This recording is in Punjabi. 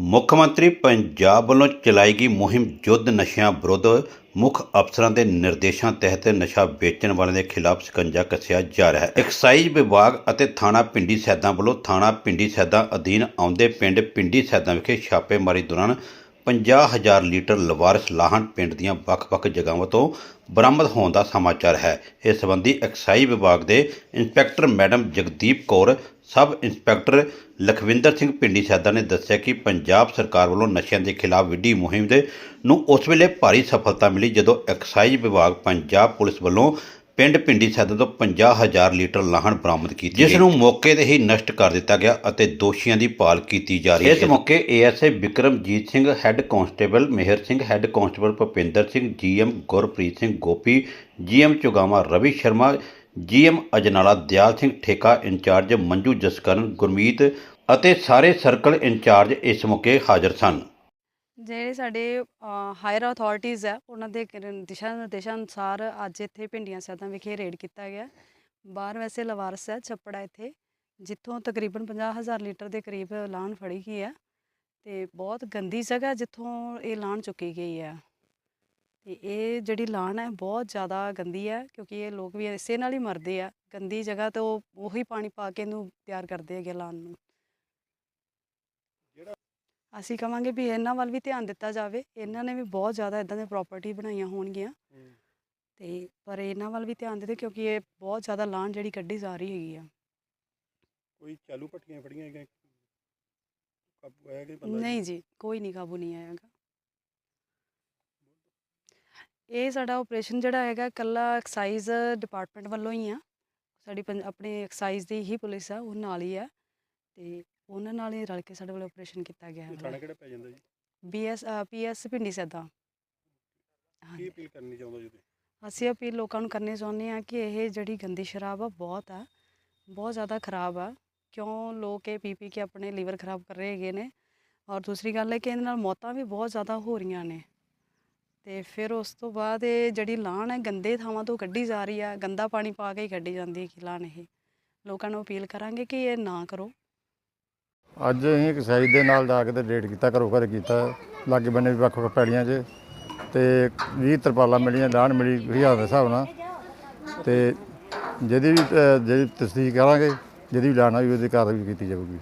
ਮੁੱਖ ਮੰਤਰੀ ਪੰਜਾਬ ਵੱਲੋਂ ਚਲਾਈ ਗਈ ਮੁਹਿੰਮ ਯੁੱਧ ਨਸ਼ਿਆਂ ਵਿਰੁੱਧ ਮੁੱਖ ਅਫਸਰਾਂ ਦੇ ਨਿਰਦੇਸ਼ਾਂ ਤਹਿਤ ਨਸ਼ਾ ਵੇਚਣ ਵਾਲਿਆਂ ਦੇ ਖਿਲਾਫ ਸ਼ਿਕੰਜਾ ਕੱਸਿਆ ਜਾ ਰਿਹਾ ਹੈ। ਐਕਸਾਈਜ਼ ਵਿਭਾਗ ਅਤੇ ਥਾਣਾ ਪਿੰਡੀ ਸੈਦਾਂ ਵੱਲੋਂ ਥਾਣਾ ਪਿੰਡੀ ਸੈਦਾਂ ਅਧੀਨ ਆਉਂਦੇ ਪਿੰਡ ਪਿੰਡੀ ਸੈਦਾਂ ਵਿਖੇ ਛਾਪੇਮਾਰੀ ਦੌਰਾਨ 50000 ਲੀਟਰ ਲਵਾਰਸ ਲਾਹਣ ਪਿੰਡ ਦੀਆਂ ਵੱਖ-ਵੱਖ ਜਗ੍ਹਾਵਾਂ ਤੋਂ ਬਰਾਮਦ ਹੋਣ ਦਾ ਸਮਾਚਾਰ ਹੈ। ਇਸ ਸੰਬੰਧੀ ਐਕਸਾਈਜ਼ ਵਿਭਾਗ ਦੇ inspector madam Jagdeep Kaur, sub inspector Lakhwinder Singh Pindi Saida ਨੇ ਦੱਸਿਆ ਕਿ ਪੰਜਾਬ ਸਰਕਾਰ ਵੱਲੋਂ ਨਸ਼ਿਆਂ ਦੇ ਖਿਲਾਫ ਵਿੱਢੀ ਮੁਹਿੰਮ ਦੇ ਨੂੰ ਉਸ ਵੇਲੇ ਭਾਰੀ ਸਫਲਤਾ ਮਿਲੀ ਜਦੋਂ ਐਕਸਾਈਜ਼ ਵਿਭਾਗ ਪੰਜਾਬ ਪੁਲਿਸ ਵੱਲੋਂ ਪਿੰਡ ਪਿੰਡੀ ਸੈਦਾ ਤੋਂ 50000 ਲੀਟਰ ਲਾਹਣ ਬਰਾਮਦ ਕੀਤੀ ਜਿਸ ਨੂੰ ਮੌਕੇ ਤੇ ਹੀ ਨਸ਼ਟ ਕਰ ਦਿੱਤਾ ਗਿਆ ਅਤੇ ਦੋਸ਼ੀਆਂ ਦੀ ਭਾਲ ਕੀਤੀ ਜਾ ਰਹੀ ਹੈ। ਇਸ ਮੌਕੇ ASA Vikramjit Singh head constable Mehar Singh head constable Bhupinder Singh GM Gurpreet Singh Gopi GM Chugama Ravi Sharma GM Ajnala Dayal Singh ਠੇਕਾ ਇੰਚਾਰਜ ਮੰਜੂ ਜਸਕਰਨ ਗੁਰਮੀਤ ਅਤੇ ਸਾਰੇ ਸਰਕਲ ਇੰਚਾਰਜ ਇਸ ਮੌਕੇ ਹਾਜ਼ਰ ਸਨ। ਜਿਹੜੇ ਸਾਡੇ ਹਾਇਰ ਅਥਾਰਟੀਜ਼ ਹੈ ਉਹਨਾਂ ਦੇ ਦਿਸ਼ਾ ਨਿਰਦੇਸ਼ਾਂ ਅਨੁਸਾਰ ਅੱਜ ਇੱਥੇ ਭਿੰਡੀਆਂ ਸੈਦਾਂ ਵਿਖੇ ਰੇਡ ਕੀਤਾ ਗਿਆ। ਬਾਹਰ ਵੈਸੇ ਲਵਾਰਸ ਹੈ ਛੱਪੜਾ ਇੱਥੇ, ਜਿੱਥੋਂ ਤਕਰੀਬਨ 50000 ਲੀਟਰ ਦੇ ਕਰੀਬ ਲਾਣ ਫੜੀ ਗਈ ਹੈ ਤੇ ਬਹੁਤ ਗੰਦੀ ਜਗ੍ਹਾ ਜਿੱਥੋਂ ਇਹ ਲਾਣ ਚੁੱਕੀ ਗਈ ਹੈ ਤੇ ਇਹ ਜਿਹੜੀ ਲਾਣ ਹੈ ਬਹੁਤ ਜ਼ਿਆਦਾ ਗੰਦੀ ਹੈ ਕਿਉਂਕਿ ਇਹ ਲੋਕ ਵੀ ਇਸੇ ਨਾਲ ਹੀ ਮਰਦੇ ਆ। ਗੰਦੀ ਜਗ੍ਹਾ ਤੋਂ ਉਹੀ ਪਾਣੀ ਪਾ ਕੇ ਇਹਨੂੰ ਤਿਆਰ ਕਰਦੇ ਹੈਗੇ ਲਾਣ ਨੂੰ। ਅਸੀਂ ਕਵਾਂਗੇ ਵੀ ਇਹਨਾਂ ਵੱਲ ਵੀ ਧਿਆਨ ਦਿੱਤਾ ਜਾਵੇ। ਇਹਨਾਂ ਨੇ ਵੀ ਬਹੁਤ ਜ਼ਿਆਦਾ ਇਦਾਂ ਦੀਆਂ ਪ੍ਰਾਪਰਟੀ ਬਣਾਈਆਂ ਹੋਣਗੀਆਂ। ਤੇ ਪਰ ਇਹਨਾਂ ਵੱਲ ਵੀ ਧਿਆਨ ਦਿੱਤੇ ਕਿਉਂਕਿ ਇਹ ਬਹੁਤ ਜ਼ਿਆਦਾ ਲਾਣ ਜਿਹੜੀ ਕੱਢੀ ਜਾ ਰਹੀ ਹੈਗੀ ਆ। ਕੋਈ ਚਾਲੂ ਭੱਟੀਆਂ ਫੜੀਆਂ ਹੈਗੀਆਂ? ਕਾਬੂ ਆਇਆ ਕਿ ਬੰਦਾ ਨਹੀਂ ਜੀ? ਕੋਈ ਨਹੀਂ ਕਾਬੂ ਨਹੀਂ ਆਇਆਗਾ ਇਹ ਸਾਡਾ ਆਪਰੇਸ਼ਨ ਜਿਹੜਾ ਹੈਗਾ ਕੱਲਾ ਐਕਸਾਈਜ਼ ਡਿਪਾਰਟਮੈਂਟ ਵੱਲੋਂ ਹੀ ਆ। ਸਾਡੀ ਆਪਣੀ ਐਕਸਾਈਜ਼ ਦੀ ਹੀ ਪੁਲਿਸ ਆ ਉਹ ਨਾਲ ਹੀ ਆ। ਤੇ ਉਹਨਾਂ ਨਾਲ ਹੀ ਰਲ ਕੇ ਸਾਡੇ ਵੱਲੋਂ ਆਪਰੇਸ਼ਨ ਕੀਤਾ ਗਿਆ ਥਾਣਾ ਕਿਹੜਾ ਪੈ ਜਾਂਦਾ ਜੀ? BS PS Pindi Saida. ਕੀ ਅਪੀਲ ਕਰਨੀ ਚਾਹੁੰਦਾ ਜੀ ਅਸੀਂ ਅਪੀਲ ਲੋਕਾਂ ਨੂੰ ਕਰਨੀ ਚਾਹੁੰਦੇ ਹਾਂ ਕਿ ਇਹ ਜਿਹੜੀ ਗੰਦੀ ਸ਼ਰਾਬ ਆ ਬਹੁਤ ਆ ਬਹੁਤ ਜ਼ਿਆਦਾ ਖਰਾਬ ਆ। ਕਿਉਂ ਲੋਕ ਇਹ ਪੀ ਪੀ ਕੇ ਆਪਣੇ ਲੀਵਰ ਖਰਾਬ ਕਰ ਰਹੇ ਹੈਗੇ ਨੇ? ਔਰ ਦੂਸਰੀ ਗੱਲ ਹੈ ਕਿ ਇਹਦੇ ਨਾਲ ਮੌਤਾਂ ਵੀ ਬਹੁਤ ਜ਼ਿਆਦਾ ਹੋ ਰਹੀਆਂ ਨੇ। ਤੇ ਫਿਰ ਉਸ ਤੋਂ ਬਾਅਦ ਇਹ ਜਿਹੜੀ ਲਾਹਣ ਹੈ ਗੰਦੇ ਥਾਵਾਂ ਤੋਂ ਕੱਢੀ ਜਾ ਰਹੀ ਆ ਗੰਦਾ ਪਾਣੀ ਪਾ ਕੇ ਹੀ ਕੱਢੀ ਜਾਂਦੀ ਹੈ ਕਿ ਲਾਹਣ ਇਹ। ਲੋਕਾਂ ਨੂੰ ਅਪੀਲ ਕਰਾਂਗੇ ਕਿ ਇਹ ਨਾ ਕਰੋ। ਅੱਜ ਅਸੀਂ ਇੱਕ ਸਾਈਜ਼ ਦੇ ਨਾਲ ਜਾ ਕੇ ਤੇ ਰੇਡ ਕੀਤਾ ਘਰੋਂ ਘਰ ਕੀਤਾ। ਲਾਗੇ ਬੰਨੇ ਵੀ ਵੱਖ ਵੱਖ ਪੈੜੀਆਂ 'ਚ ਤੇ 20 ਤਰਪਾਲਾਂ ਮਿਲੀਆਂ ਲਾਣ ਮਿਲੀ ਹਜ਼ਾਰ ਦੇ ਹਿਸਾਬ ਨਾਲ। ਤੇ ਜਿਹਦੀ ਵੀ ਅਹ, ਜਿਹੜੀ ਤਸਦੀਕ ਕਰਾਂਗੇ ਜਿਹਦੀ ਵੀ ਲਾਣਾ ਵੀ ਉਹਦੀ ਕਾਰਵਾਈ ਕੀਤੀ ਜਾਊਗੀ।